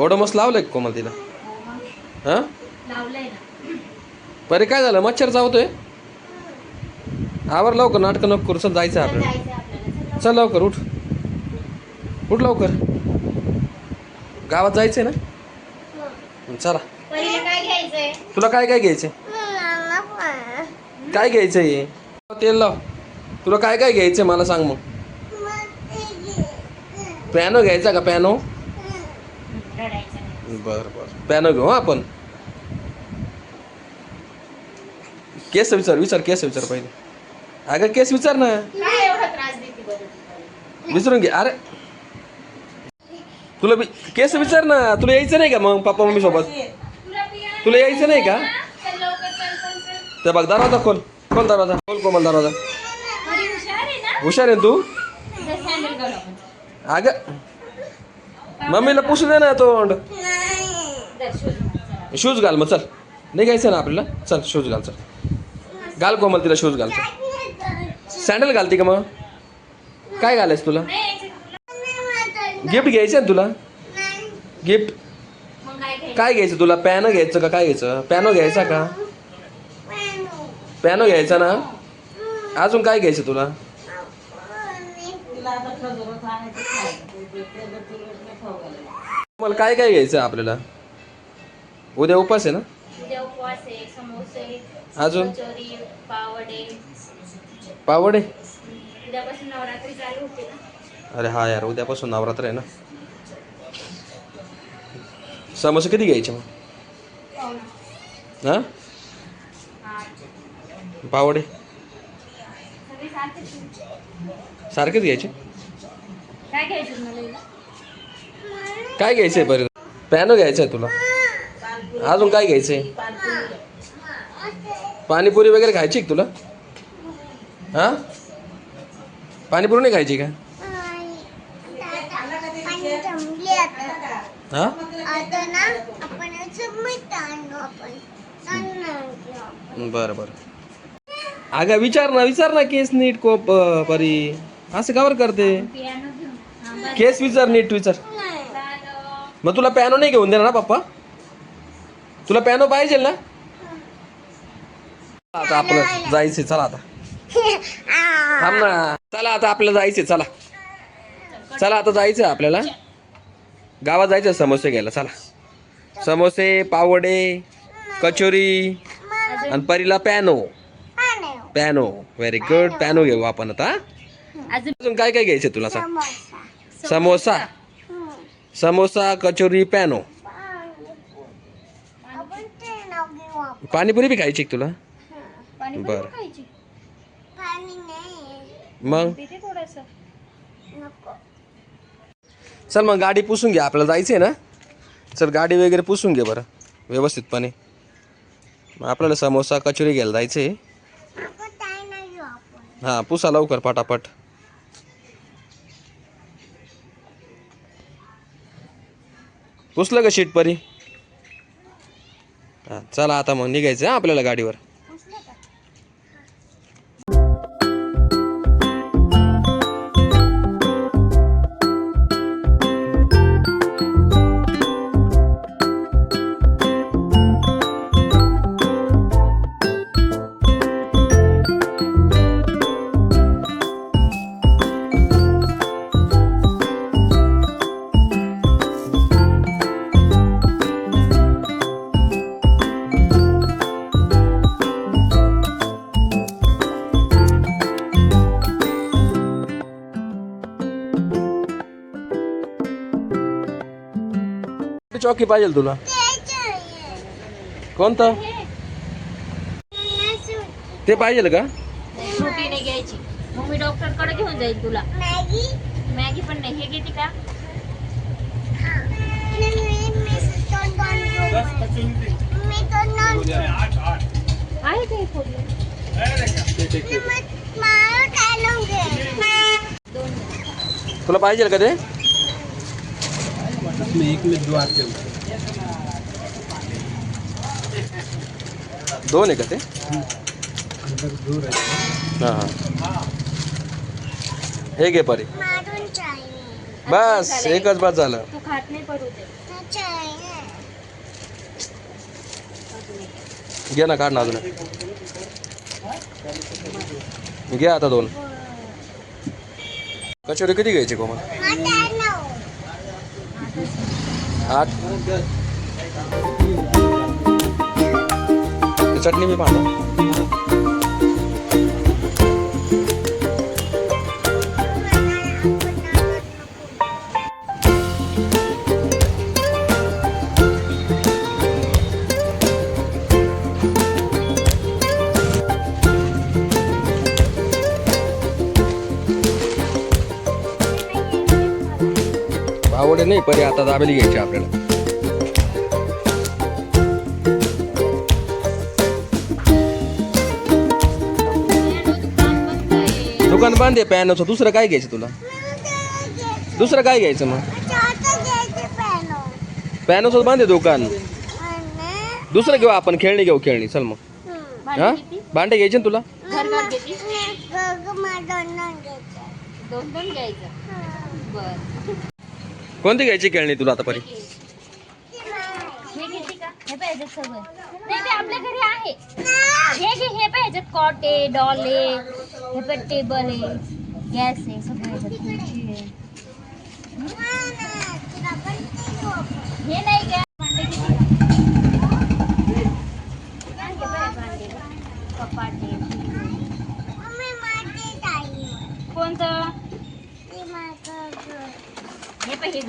मस्त लावलंय का कोमल तिला? हां? परे काय झालं? मच्छर चावतोय? आवर लवकर नाटकं नको करू. चल जायचं चल आपल्याला. आपल्याला चल. चल लवकर उठ. उठ लवकर. गावात जायचंय ना? चला. काय घ्यायचंय? तुला काय काय घ्यायचंय? काय घ्यायचंय? तेल लाव. तुला काय काय घ्यायचंय? मला सांग मग. पॅनो घ्यायचा का? पॅनो बर बर. पॅनो घेऊ हं आपण. केस विचार विचार केस विचार पहिले. अगं केस विचार ना. काय एवढा त्रास देते बरं विचारून घे. अरे. तुला केस विचार ना. तुला यायचं नाही का मग पप्पा मम्मी सोबत? तुला पिया तुला यायचं नाही का? चल लवकर चल चल चल. ते बघ दरवाजा खोल. खोल दरवाजा. खोल कोमल दरवाजा. हुशार आहे ना? हुशार आहे ना तू? जर सँडल घालू आपण. अगं. मम्मीला पुसू दे ना तोंड. शूज घाल, चला. शूज घाल मग चल नाही घ्यायचं ना आपल्याला चल शूज घाल चल घाल कोमल तिला शूज घाल चल सँडल घालते का मग काय घालायचं तुला? गिफ्ट घ्यायचं आहे ना तुला गिफ्ट मग काय घ्यायचं काय घ्यायचं तुला पॅनो घ्यायचं का काय घ्यायचं पॅनो घ्यायचा का पॅनो घ्यायचा ना अजून काय घ्यायचं तुला मला काय काय घ्यायचं आपल्याला उद्या उपास आहे ना? उद्या उपवास आहे समोसे अजून? कचोरी पावडे पावडे उद्यापासून नवरात्री चालू होते ना. अरे हा यार उद्यापासून नवरात्र आहे ना. समोसे किती घ्यायचे मग? हां? हा. पावडे सगळे सारखेच सारखेच घ्यायचे? काय घ्यायचं तुम्हाला? काय घ्यायचंय बरं? पॅनो घ्यायचं आहे तुला. अजून काय घ्यायचंय? पाणीपुरी वगैरे खायची का तुला? हां? पाणीपुरी नाही खायची का? हां? बर बरं. बरं अगं विचार ना विचार ना केस नीट को परी. असं कावर करते? केस विचार नीट विचार. मग तुला पॅनो नाही घेऊन देणार ना पप्पा? तुला पॅनो पाहिजे ना? आता आपलं जायचंय चला आता. थांब ना. चला आता आपल्याला जायचंय चला. चला आता जायचं आपल्याला. गावात जायचं समोसे घ्यायला चला. समोसे पावडे कचोरी आणि परीला पॅनो पॅनो व्हेरी गुड पॅनो घेऊ आपण आता अजून काय काय घ्यायचं तुला सांग? समोसा. समोसा कचोरी पॅनो आपण ते नाव घेऊ आपण. पाणीपुरी बी खायची का तुला? पाणीपुरी बरं. पण खायची. पाणी नाही. मग? पिते थोडस. नको. चल मग गाडी पुसून घे आपल्याला जायचं आहे ना? चल गाडी वगैरे पुसून घे बरं व्यवस्थितपणे. मग आपल्याला समोसा कचोरी घ्यायला जायचं आहे आपण काय नाही घेऊ आपण. हां पुसा लवकर पटापट. पुसलं का शीट परी? चला आता मग निघायचं आपल्याला गाडीवर. चौकी पाहिजे तुला द्यायचं आहे. कोणतं नाही सूट. ते पाहिजे का? फ्रुटी नाही घ्यायची मग मी डॉक्टरकडे घेऊन जाईल तुला मॅगी। मॅगी पण नाही हे घेते का? हा. नाही, मी- मी दोन- दोन घेऊ. मी फोडलं मी मला टाळून घे. दोन तुला पाहिजे का ते आहे का ते हां हां हे घे परी. बस एकच बस झालं तू खात नाही पडू. घे ना काढ ना अजून घे आता दोन कचोरी किती घ्यायची कोमल. आठ चटणी मी पाहतो आवड नाही परी आता दाबेली घ्यायची आपल्याला. दुकान बंद आहे पॅनचं. दुसरं काय घ्यायचं तुला? दुसरं काय घ्यायचं मग. पॅनचं बंद आहे दुकान. दुसरं घेऊ आपण खेळणी घेऊ खेळणी. चल मग. हा? भांडे घ्यायचे ना तुला? घर घर घेती. दोन दोन घ्यायचं. बर. कोणती घ्यायची खेळणी तुला आता परी? हे घरी आहे. हे घे हे पाहिजे. कॉट हे पण टेबल आहे. गॅस आहे सगळं आहे हा, नाही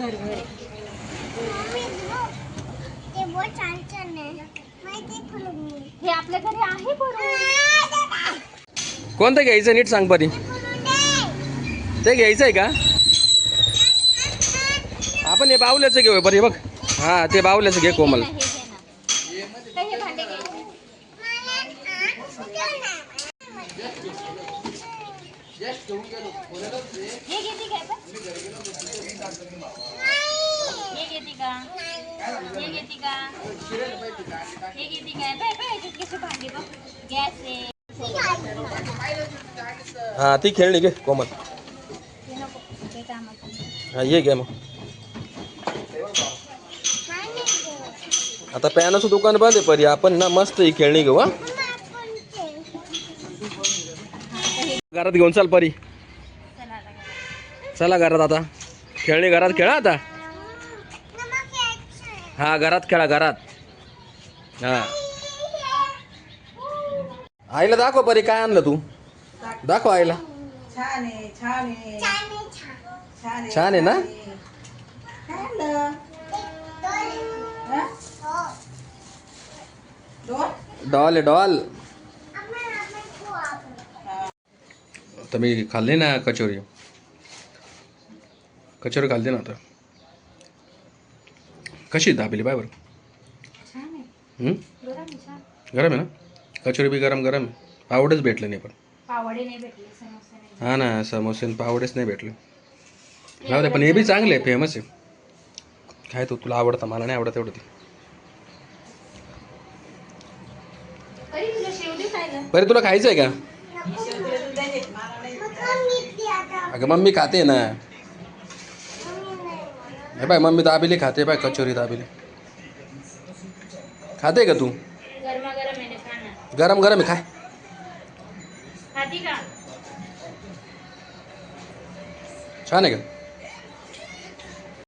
मी. हे. आपल्या घरी आहे कोणतं घ्यायचं? नीट सांग परी. ते घ्यायचं आहे का? आपण हे बावल्याचं घेऊ परी बघ. हा ते बावल्याचं घे कोमल. हे घे का? हे घेते का? हे घेते काय बाय बाय ह्याच्यात कशी भांडी बघ. गॅस आहे हा ती खेळणी घे कोमल. हे ये घे मग. आता पॅनचं दुकान बंद आहे परी आपण ना मस्त ही खेळणी घेऊ हा. घरात घेऊन चाल परी. चला घरात. आता. खेळणी घरात खेळा आता. हा घरात खेळा घरात. हा. आईला दाखव परी काय आणलं तू? दाखव आईला. छान आहे छान छान ना? काय आणलं? हं? दोन डॉल आहे डॉल. तर मी खाल्ली ना कचोरी. कचोरी खाल्ली ना आता. कशी दाबेली बाय बरं? हं? गरम आहे छान. गरम आहे ना? कचोरी बी गरम गरम आहे. पावडेच भेटले नाही पण. पावडे नाही भेटले समोसे नाही हा ना समोसे पावडेच नाही भेटले. जाऊ दे पण हे बी चांगले आहे फेमस आहे. काय तू तुला आवडतं मला नाही आवडत एवढं ते. बरं तुला खायचं आहे का. अगं मम्मी खाते ना. हे बाय मम्मी दाबेली खाते बाय कचोरी दाबेली। खाते का तू? गरम गरम खाए। छान आहे का